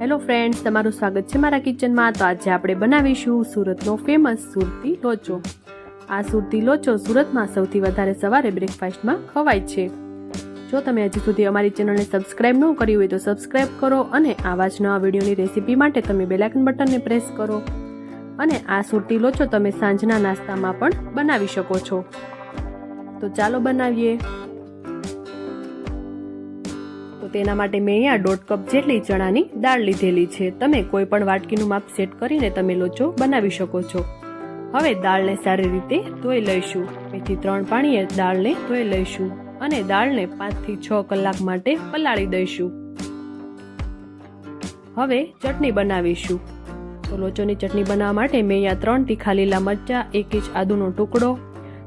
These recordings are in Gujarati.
હેલો ફ્રેન્ડ્સ તમારું સ્વાગત છે મારા કિચનમાં તો આજે આપણે બનાવીશું સુરતનો ફેમસ સુરતી લોચો. આ સુરતી લોચો સુરતમાં સૌથી વધારે સવારે બ્રેકફાસ્ટમાં ખવાય છે. જો તમે હજી સુધી અમારી ચેનલને સબસ્ક્રાઇબ ન કરી હોય તો સબસ્ક્રાઇબ કરો અને આવા જ નવા વિડીયોની રેસીપી માટે તમે બેલાઇકન બટનને પ્રેસ કરો. અને આ સુરતી લોચો તમે સાંજના નાસ્તામાં પણ બનાવી શકો છો. તો ચાલો બનાવીએ. તો તેના માટે મેં અહીંયા દોઢ કપ જેટલી ચણાની દાળ લીધેલી છે. તમે કોઈ પણ વાટકીનું માપ સેટ કરીને તમે લોચો બનાવી શકો છો. હવે દાળને સારી રીતે ધોઈ લઈશું. બેથી ત્રણ પાણીએ દાળને ધોઈ લઈશું અને દાળને પાંચથી છ કલાક માટે પલાળી દઈશું. હવે ચટણી બનાવીશું. તો લોચોની ચટણી બનાવવા માટે મેં અહીંયા ત્રણ તીખા લીલા મરચાં, એક ઇંચ આદુનો ટુકડો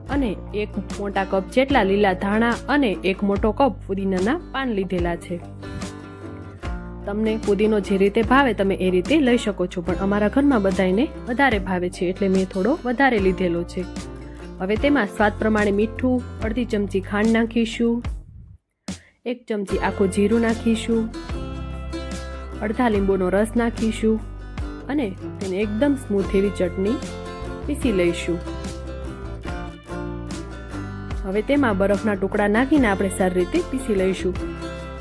અને એક મોટા કપ જેટલા લીલા ધાણા અને એક મોટો કપ પુદીનાના પાન લીધેલા છે. તમને પુદીનો જે રીતે ભાવે તમે એ રીતે લઈ શકો છો, પણ અમારા ઘરમાં બધાને વધારે ભાવે છે, એટલે મેં થોડો વધારે લીધેલો છે. હવે તેમાં સ્વાદ પ્રમાણે મીઠું, અડધી ચમચી ખાંડ નાખીશું, એક ચમચી આખું જીરું નાખીશું, અડધા લીંબુનો રસ નાખીશું અને તેને એકદમ સ્મૂથ એવી ચટણી પીસી લઈશું. હવે તેમાં બરફના ટુકડા નાખીને આપણે સારી રીતે પીસી લઈશું.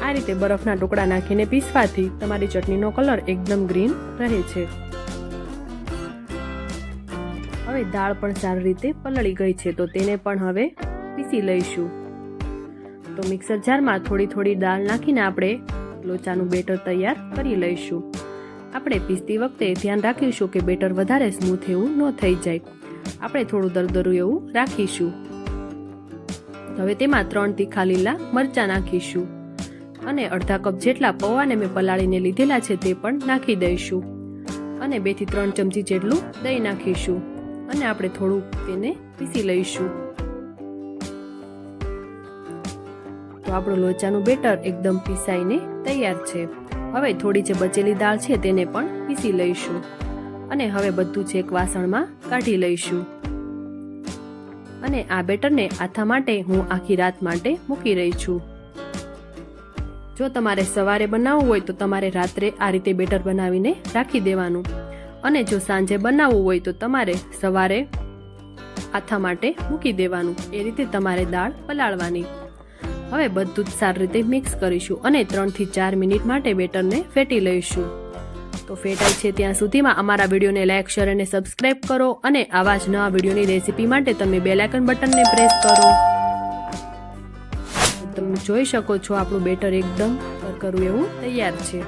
આ રીતે બરફના ટુકડા નાખીને પીસવાથી તમારી ચટણીનો કલર એકદમ ગ્રીન રહે છે. હવે દાળ પણ સારી રીતે પલળી ગઈ છે, તો તેને પણ હવે પીસી લઈશું. તો મિક્સર જારમાં થોડી થોડી દાળ નાખીને આપણે લોચાનું બેટર તૈયાર કરી લઈશું. આપણે પીસતી વખતે ધ્યાન રાખીશું કે બેટર વધારે સ્મૂથ એવું ન થઈ જાય. આપણે થોડું દરદરું એવું રાખીશું. હવે તેમાં ત્રણ તીખા લીલા મરચાં નાખીશું. અને અડધા કપ જેટલા પૌવાને મેં પલાળીને લીધેલા છે તે પણ નાખી દઈશું. અને બેથી ત્રણ ચમચી જેટલું દહીં નાખીશું. અને આપણે થોડું તેને પીસી લઈશું. તો આપણું લોચાનું બેટર એકદમ પીસાઈને તૈયાર છે. હવે થોડી જે બચેલી દાળ છે તેને પણ પીસી લઈશું. અને હવે બધું છેક વાસણમાં કાઢી લઈશું. અને આ બેટરને આથા માટે હું આખી રાત માટે મૂકી રહી છું. જો તમારે સવારે બનાવવું હોય તો તમારે રાત્રે આ રીતે બેટર બનાવીને રાખી દેવાનું. અને જો સાંજે બનાવવું હોય તો તમારે સવારે આથા માટે મૂકી દેવાનું. એ રીતે તમારે દાળ પલાળવાની. હવે બધું જ સારી રીતે મિક્સ કરીશું અને ત્રણથી ચાર મિનિટ માટે બેટરને ફેટી લઈશું. તો ફેટાય છે ત્યાં સુધીમાં અમારા વિડીયોને લાઇક શેર અને સબસ્ક્રાઇબ કરો અને આવા જ નવા વિડીયોની રેસીપી માટે તમે બેલાઇકન બટનને પ્રેસ કરો. તમે જોઈ શકો છો આપણું બેટર એકદમ કરકરું એવું તૈયાર છે.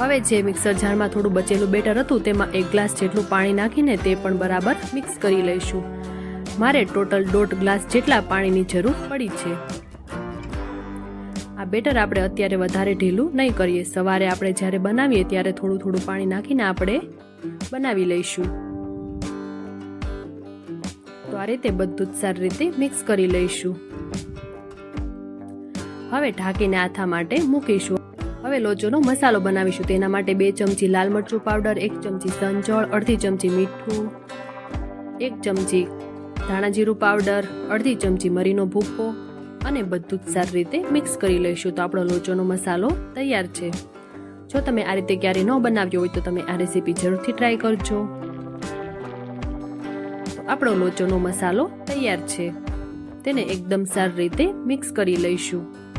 હવે જે મિક્સર જારમાં થોડું બચેલું બેટર હતું તેમાં એક ગ્લાસ જેટલું પાણી નાખીને તે પણ બરાબર મિક્સ કરી લઈશું. મારે ટોટલ દોઢ ગ્લાસ જેટલા પાણીની જરૂર પડી છે. આ બેટર આપણે અત્યારે વધારે ઢીલું નહીં કરીએ. સવારે આપણે જ્યારે બનાવીએ ત્યારે થોડું થોડું પાણી નાખીને આપણે બનાવી લઈશું. તો આ રીતે બધું જ સારી રીતે મિક્સ કરી લઈશું. હવે ઢાંકીને આથા માટે મૂકીશું. હવે લોચોનો મસાલો બનાવીશું. તેના માટે બે ચમચી લાલ મરચું પાવડર, એક ચમચી સંજળ, અડધી ચમચી મીઠું, એક ચમચી ધાણા જીરું પાવડર, અડધી ચમચી મરીનો ભૂકો અને બધું જ સારી રીતે મિક્સ કરી લઈશું. તો આપણો લોચોનો મસાલો તૈયાર છે. જો તમે આ રીતે ક્યારેય ન બનાવ્યો હોય તો તમે આ રેસીપી જરૂરથી ટ્રાય કરજો. આપણો લોચોનો મસાલો તૈયાર છે. તેને એકદમ સારી રીતે મિક્સ કરી લઈશું.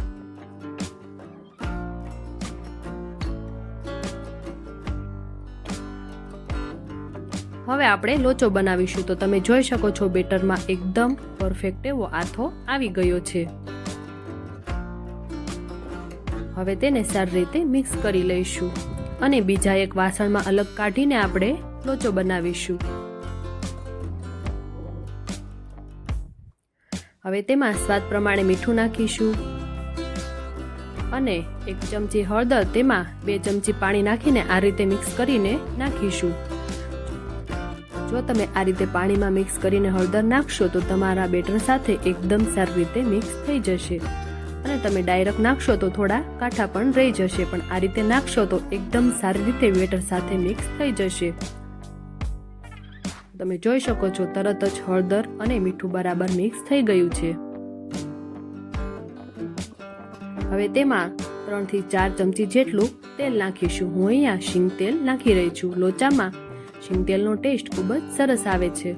હવે આપણે લોચો બનાવીશું. તો તમે જોઈ શકો છો બેટરમાં એકદમ પરફેક્ટ એવો આથો આવી ગયો છે. હવે તેને સારી રીતે મિક્સ કરી લઈશું. અને બીજા એક વાસણમાં અલગ કાઢીને આપણે લોચો બનાવીશું. હવે તેમાં સ્વાદ પ્રમાણે મીઠું નાખીશું. અને એક ચમચી હળદર તેમાં બે ચમચી પાણી નાખીને આ રીતે મિક્સ કરીને નાખીશું. જો તમે આ રીતે પાણીમાં મિક્સ કરીને હળદર નાખશો, તો તમારા બેટર સાથે એકદમ સારી રીતે મિક્સ થઈ જશે. અને તમે ડાયરેક્ટ નાખશો, તો થોડા કાંઠા પણ રહી જશે. પણ આ રીતે નાખશો, તો એકદમ સારી રીતે બેટર સાથે મિક્સ થઈ જશે. તમે જોઈ શકો છો, તરત જ હળદર અને મીઠું બરાબર મિક્સ થઈ ગયું છે. હવે તેમાં ત્રણથી ચાર ચમચી જેટલું તેલ નાખીશું. હું અહીંયા શીંગ તેલ નાખી રહી છું. લોચામાં શીંગ તેલનો ટેસ્ટ ખૂબ જ સરસ આવે છે.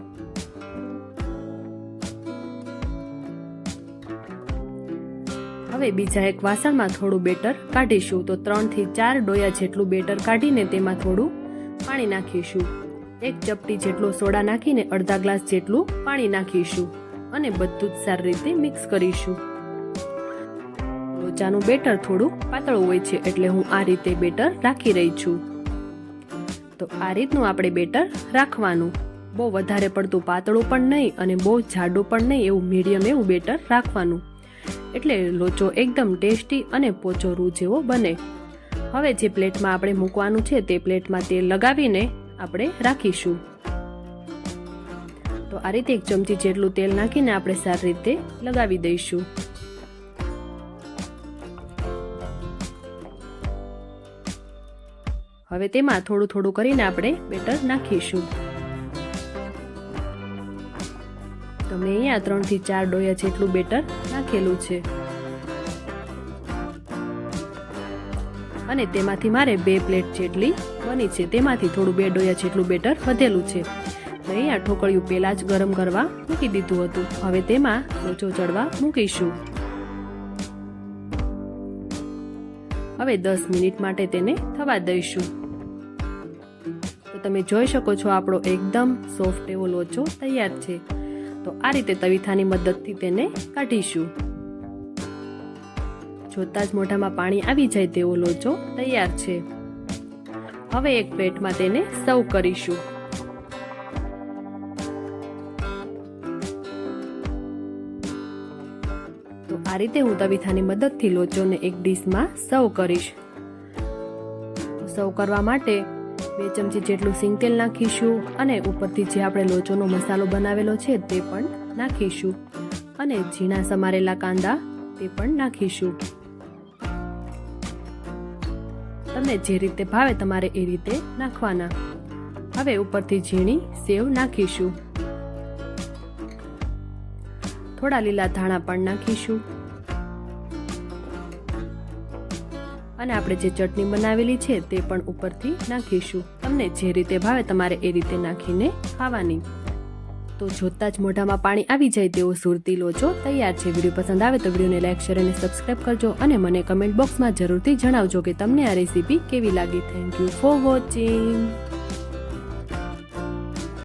હવે બીજા એક વાસણમાં થોડું બેટર કાઢીશું. તો ત્રણથી ચાર ડોયા જેટલું બેટર કાઢીને તેમાં થોડું પાણી નાખીશું. એક ચપટી જેટલો સોડા નાખીને અડધા ગ્લાસ જેટલું પાણી નાખીશું અને બધું જ સારી રીતે મિક્સ કરીશું. લોચાનું બેટર થોડું પાતળું હોય છે એટલે હું આ રીતે બેટર રાખી રહી છું. તો આ રીતનું આપણે બેટર રાખવાનું. બહુ વધારે પડતું પાતળું પણ નહીં અને બહુ જાડું પણ નહીં, એવું મીડિયમ એવું બેટર રાખવાનું. એટલે લોચો એકદમ ટેસ્ટી અને પોચો રૂ જેવો બને. હવે જે પ્લેટમાં આપણે મૂકવાનું છે તે પ્લેટમાં તેલ લગાવીને આપણે રાખીશું. તો આ રીતે એક ચમચી જેટલું તેલ નાખીને આપણે સારી રીતે લગાવી દઈશું. હવે તેમાં થોડું થોડું કરીને આપણે બેટર નાખીશું. તો મેં અહીંયા ત્રણથી ચાર ડોયા જેટલું બેટર નાખેલું છે. અને તેમાંથી મારે બે પ્લેટ જેટલી બની છે. તેમાંથી થોડું બે ડોયા જેટલું બેટર વધેલું છે. મેં અહીંયા ઠોકળિયું પહેલાં જ ગરમ કરવા મૂકી દીધું હતું. હવે તેમાં લોચો ચડવા મૂકીશું. હવે દસ મિનિટ માટે તેને થવા દઈશું. તમે જોઈ શકો છો આપણો એકદમ સોફ્ટ એવો લોચો તૈયાર છે. તો આ રીતે તવીથાની મદદથી તેને કાઢીશું. જોતા જ મોઢામાં પાણી આવી જાય તેવો લોચો તૈયાર છે. હવે એક પ્લેટમાં તેને સર્વ કરીશું. તો આ રીતે હું તવીથાની મદદથી લોચોને એક ડીશમાં સર્વ કરીશ. સર્વ કરવા માટે બે ચમચી જેટલું સિંગ તેલ નાખીશું અને ઉપરથી જે આપણે લોચોનો મસાલો બનાવેલો છે તે પણ નાખીશું. અને ઝીણા સમારેલા કાંદા તે પણ નાખીશું. તમને જે રીતે ભાવે તમારે એ રીતે નાખવાના. હવે ઉપરથી ઝીણી સેવ નાખીશું. થોડા લીલા ધાણા પણ નાખીશું. અને આપણે જે ચટણી બનાવેલી છે તે પણ ઉપરથી નાખીશું. તમને જે રીતે ભાવે તમારે એ રીતે નાખીને ખાવાની. તો જોતા જ મોઢામાં પાણી આવી જાય તેવો સુરતી લોચો તૈયાર છે. વીડિયો પસંદ આવે તો વિડીયોને લાઈક, શેર અને સબસ્ક્રાઈબ કરજો અને મને કમેન્ટ બોક્સમાં જરૂરથી જણાવજો કે તમને આ રેસીપી કેવી લાગી. Thank you for watching